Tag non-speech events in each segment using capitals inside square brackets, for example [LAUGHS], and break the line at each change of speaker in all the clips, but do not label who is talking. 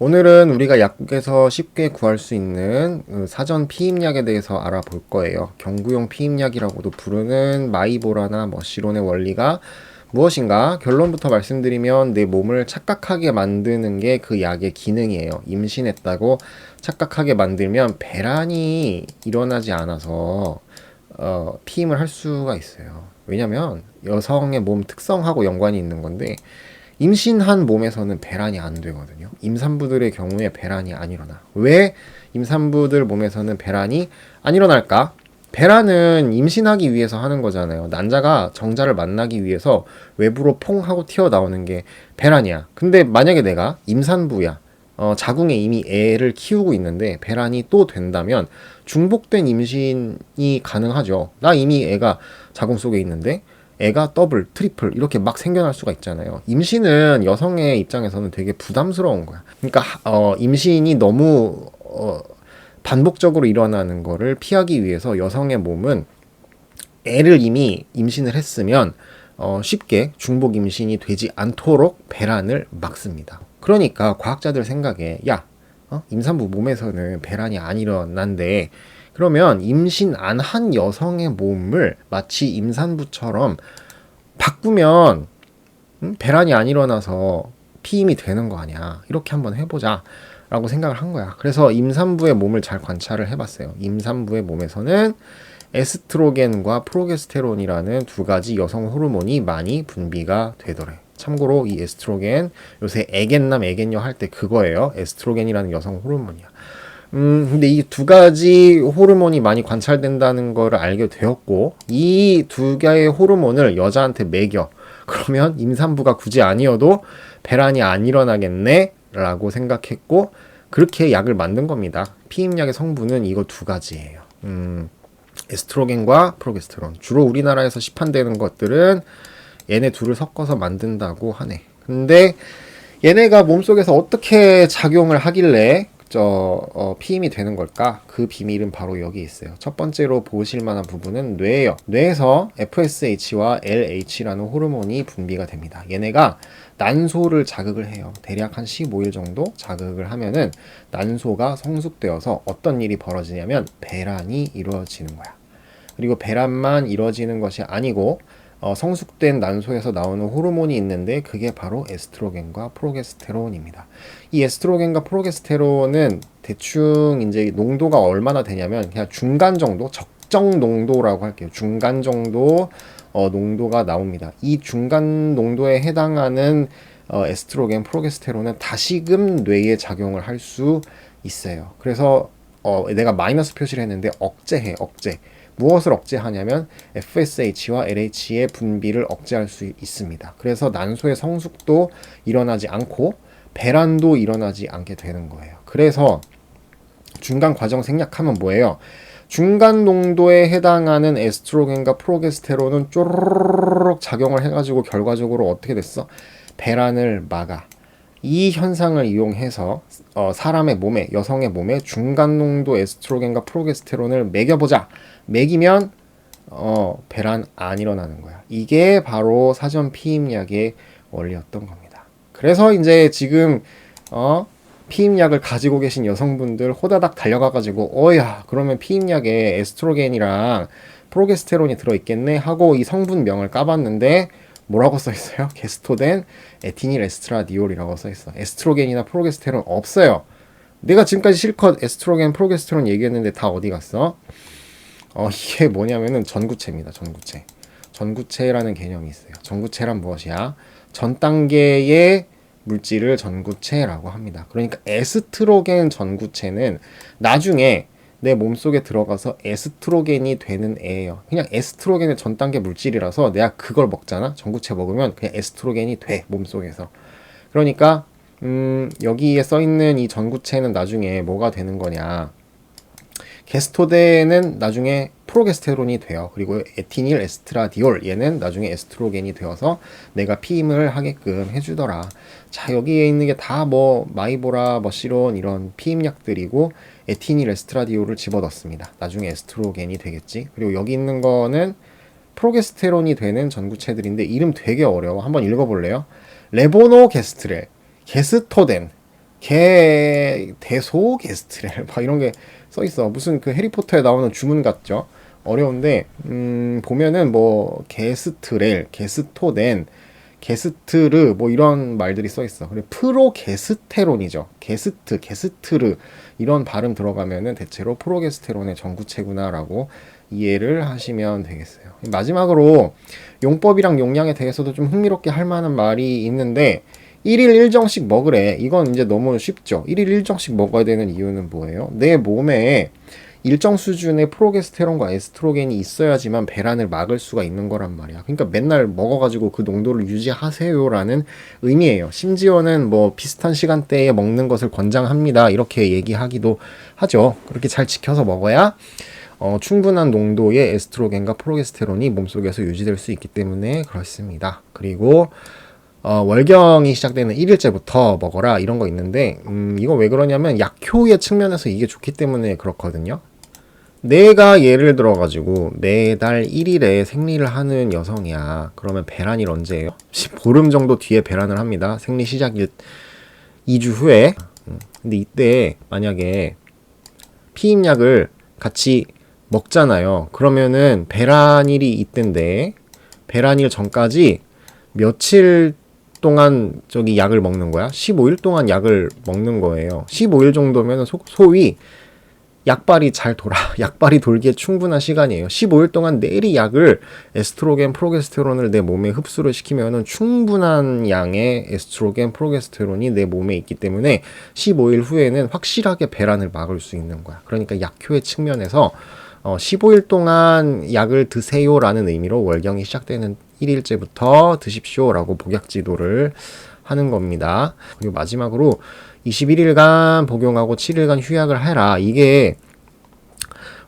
오늘은 우리가 약국에서 쉽게 구할 수 있는 그 사전 피임약에 대해서 알아볼 거예요. 경구용 피임약이라고도 부르는 마이보라나 머시론의 원리가 무엇인가? 결론부터 말씀드리면 내 몸을 착각하게 만드는 게 그 약의 기능이에요. 임신했다고 착각하게 만들면 배란이 일어나지 않아서 어, 피임을 할 수가 있어요. 왜냐면 여성의 몸 특성하고 연관이 있는 건데 임신한 몸에서는 배란이 안 되거든요. 임산부들의 경우에 배란이 안 일어나. 왜 임산부들 몸에서는 배란이 안 일어날까? 배란은 임신하기 위해서 하는 거잖아요. 난자가 정자를 만나기 위해서 외부로 퐁 하고 튀어나오는 게 배란이야. 근데 만약에 내가 임산부야. 어, 자궁에 이미 애를 키우고 있는데 배란이 또 된다면 중복된 임신이 가능하죠. 나 이미 애가 자궁 속에 있는데 애가 더블, 트리플 이렇게 막 생겨날 수가 있잖아요. 임신은 여성의 입장에서는 되게 부담스러운 거야. 그러니까 어, 임신이 너무 어, 반복적으로 일어나는 거를 피하기 위해서 여성의 몸은 애를 이미 임신을 했으면 어, 쉽게 중복 임신이 되지 않도록 배란을 막습니다. 그러니까 과학자들 생각에 야 어? 임산부 몸에서는 배란이 안 일어난데 그러면 임신 안 한 여성의 몸을 마치 임산부처럼 바꾸면 음? 배란이 안 일어나서 피임이 되는 거 아니야. 이렇게 한번 해보자. 라고 생각을 한 거야. 그래서 임산부의 몸을 잘 관찰을 해봤어요. 임산부의 몸에서는 에스트로겐과 프로게스테론이라는 두 가지 여성 호르몬이 많이 분비가 되더래. 참고로 이 에스트로겐 요새 애견남 애견녀 할 때 그거예요. 에스트로겐이라는 여성 호르몬이야. 음, 근데 이 두 가지 호르몬이 많이 관찰된다는 거를 알게 되었고, 이 두 개의 호르몬을 여자한테 매겨. 그러면 임산부가 굳이 아니어도 배란이 안 일어나겠네? 라고 생각했고, 그렇게 약을 만든 겁니다. 피임약의 성분은 이거 두 가지예요. 음, 에스트로겐과 프로게스테론. 주로 우리나라에서 시판되는 것들은 얘네 둘을 섞어서 만든다고 하네. 근데 얘네가 몸속에서 어떻게 작용을 하길래 저 어, 피임이 되는 걸까? 그 비밀은 바로 여기 있어요. 첫 번째로 보실 만한 부분은 뇌예요. 뇌에서 FSH와 LH라는 호르몬이 분비가 됩니다. 얘네가 난소를 자극을 해요. 대략 한 15일 정도 자극을 하면은 난소가 성숙되어서 어떤 일이 벌어지냐면 배란이 이루어지는 거야. 그리고 배란만 이루어지는 것이 아니고 어, 성숙된 난소에서 나오는 호르몬이 있는데 그게 바로 에스트로겐과 프로게스테론입니다. 이 에스트로겐과 프로게스테론은 대충 이제 농도가 얼마나 되냐면 그냥 중간 정도 적정 농도라고 할게요. 중간 정도 어, 농도가 나옵니다. 이 중간 농도에 해당하는 어, 에스트로겐, 프로게스테론은 다시금 뇌에 작용을 할 수 있어요. 그래서 어, 내가 마이너스 표시를 했는데 억제해, 억제. 무엇을 억제하냐면 FSH와 LH의 분비를 억제할 수 있습니다. 그래서 난소의 성숙도 일어나지 않고 배란도 일어나지 않게 되는 거예요. 그래서 중간 과정 생략하면 뭐예요? 중간 농도에 해당하는 에스트로겐과 프로게스테론은 쪼르륵 작용을 해가지고 결과적으로 어떻게 됐어? 배란을 막아. 이 현상을 이용해서 어, 사람의 몸에 여성의 몸에 중간 농도 에스트로겐과 프로게스테론을 매겨보자. 매기면 어, 배란 안 일어나는 거야. 이게 바로 사전 피임약의 원리였던 겁니다. 그래서 이제 지금 어, 피임약을 가지고 계신 여성분들 호다닥 달려가 가지고 어야 그러면 피임약에 에스트로겐이랑 프로게스테론이 들어있겠네 하고 이 성분명을 까봤는데 뭐라고 써 있어요? 게스토덴 에티닐 에스트라디올이라고 써 있어. 에스트로겐이나 프로게스테론 없어요. 내가 지금까지 실컷 에스트로겐, 프로게스테론 얘기했는데 다 어디 갔어? 어, 이게 뭐냐면은 전구체입니다. 전구체. 전구체라는 개념이 있어요. 전구체란 무엇이야? 전 단계의 물질을 전구체라고 합니다. 그러니까 에스트로겐 전구체는 나중에 내 몸속에 들어가서 에스트로겐이 되는 애예요. 그냥 에스트로겐의 전 단계 물질이라서 내가 그걸 먹잖아. 전구체 먹으면 그냥 에스트로겐이 돼 몸속에서. 그러니까 음, 여기에 써 있는 이 전구체는 나중에 뭐가 되는 거냐? 게스토데는 나중에 프로게스테론이 돼요. 그리고 에티닐 에스트라디올 얘는 나중에 에스트로겐이 되어서 내가 피임을 하게끔 해주더라. 자 여기에 있는 게 다 뭐 마이보라, 머시론 이런 피임약들이고 에티닐 에스트라디올을 집어넣습니다. 나중에 에스트로겐이 되겠지. 그리고 여기 있는 거는 프로게스테론이 되는 전구체들인데 이름 되게 어려워. 한번 읽어볼래요? 레보노게스트렐, 게스토덴, 개 대소 게스트렐 막 이런 게 써 있어. 무슨 그 해리포터에 나오는 주문 같죠? 어려운데 음 보면은 뭐 게스트렐, 게스토덴, 게스트르 뭐 이런 말들이 써 있어. 그리고 프로게스테론이죠. 게스트, 게스트르 이런 발음 들어가면은 대체로 프로게스테론의 전구체구나라고 이해를 하시면 되겠어요. 마지막으로 용법이랑 용량에 대해서도 좀 흥미롭게 할 만한 말이 있는데 1일 1정씩 먹으래. 이건 이제 너무 쉽죠. 1일 1정씩 먹어야 되는 이유는 뭐예요? 내 몸에 일정 수준의 프로게스테론과 에스트로겐이 있어야지만 배란을 막을 수가 있는 거란 말이야. 그러니까 맨날 먹어가지고 그 농도를 유지하세요라는 의미예요. 심지어는 뭐 비슷한 시간대에 먹는 것을 권장합니다. 이렇게 얘기하기도 하죠. 그렇게 잘 지켜서 먹어야 어, 충분한 농도의 에스트로겐과 프로게스테론이 몸속에서 유지될 수 있기 때문에 그렇습니다. 그리고 어, 월경이 시작되는 1일째부터 먹어라 이런 거 있는데 음, 이거 왜 그러냐면 약효의 측면에서 이게 좋기 때문에 그렇거든요. 내가 예를 들어 가지고 매달 1일에 생리를 하는 여성이야. 그러면 배란일 언제예요? 보름 정도 뒤에 배란을 합니다. 생리 시작 일 2주 후에. 음, 근데 이때 만약에 피임약을 같이 먹잖아요. 그러면은 배란일이 이때인데 배란일 전까지 며칠 동안 저기 약을 먹는 거야? 15일 동안 약을 먹는 거예요. 15일 정도면 소, 소위 약발이 잘 돌아. [LAUGHS] 약발이 돌기에 충분한 시간이에요. 15일 동안 내리 약을 에스트로겐, 프로게스테론을 내 몸에 흡수를 시키면은 충분한 양의 에스트로겐, 프로게스테론이 내 몸에 있기 때문에 15일 후에는 확실하게 배란을 막을 수 있는 거야. 그러니까 약효의 측면에서 어, 15일 동안 약을 드세요라는 의미로 월경이 시작되는 1일째부터 드십시오라고 복약 지도를 하는 겁니다. 그리고 마지막으로 21일간 복용하고 7일간 휴약을 해라. 이게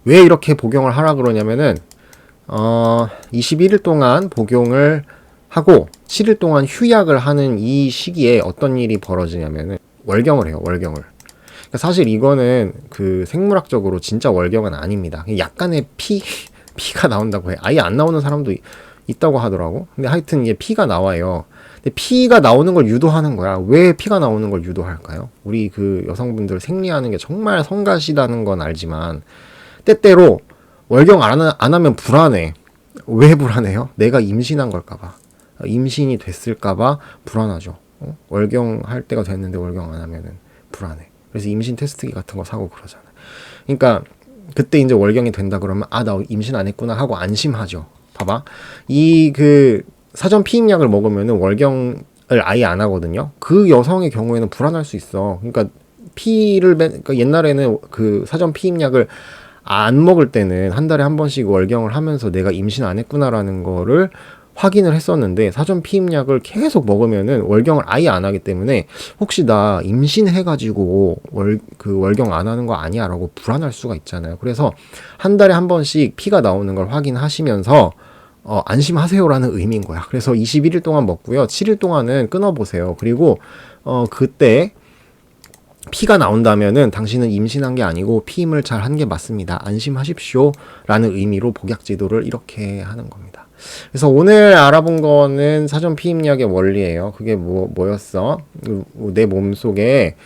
왜 이렇게 복용을 하라 그러냐면은 어 21일 동안 복용을 하고 7일 동안 휴약을 하는 이 시기에 어떤 일이 벌어지냐면은 월경을 해요. 월경을. 그러니까 사실 이거는 그 생물학적으로 진짜 월경은 아닙니다. 약간의 피 [LAUGHS] 피가 나온다고 해. 아예 안 나오는 사람도 있다고 하더라고. 근데 하여튼 이게 피가 나와요. 근데 피가 나오는 걸 유도하는 거야. 왜 피가 나오는 걸 유도할까요? 우리 그 여성분들 생리하는 게 정말 성가시다는 건 알지만 때때로 월경 안, 하, 안 하면 불안해. 왜 불안해요? 내가 임신한 걸까봐. 임신이 됐을까봐 불안하죠. 어? 월경 할 때가 됐는데 월경 안 하면은 불안해. 그래서 임신 테스트기 같은 거 사고 그러잖아. 그러니까 그때 이제 월경이 된다 그러면 아 나 임신 안 했구나 하고 안심하죠. 봐봐. 이 그 사전 피임약을 먹으면은 월경을 아예 안 하거든요. 그 여성의 경우에는 불안할 수 있어. 그러니까 피를 그러니까 옛날에는 그 사전 피임약을 안 먹을 때는 한 달에 한 번씩 월경을 하면서 내가 임신 안 했구나라는 거를 확인을 했었는데 사전 피임약을 계속 먹으면은 월경을 아예 안 하기 때문에 혹시 나 임신해가지고 월 그 월경 안 하는 거 아니야라고 불안할 수가 있잖아요. 그래서 한 달에 한 번씩 피가 나오는 걸 확인하시면서 어, 안심하세요라는 의미인 거야. 그래서 21일 동안 먹고요. 7일 동안은 끊어보세요. 그리고 어, 그때 피가 나온다면은 당신은 임신한 게 아니고 피임을 잘 한 게 맞습니다. 안심하십시오. 라는 의미로 복약 지도를 이렇게 하는 겁니다. 그래서 오늘 알아본 거는 사전 피임약의 원리예요. 그게 뭐, 뭐였어? 내 몸속에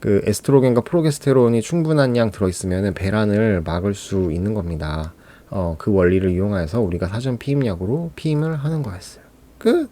그 에스트로겐과 프로게스테론이 충분한 양 들어있으면 배란을 막을 수 있는 겁니다. 어, 그 원리를 이용해서 우리가 사전 피임약으로 피임을 하는 거였어요. 끝!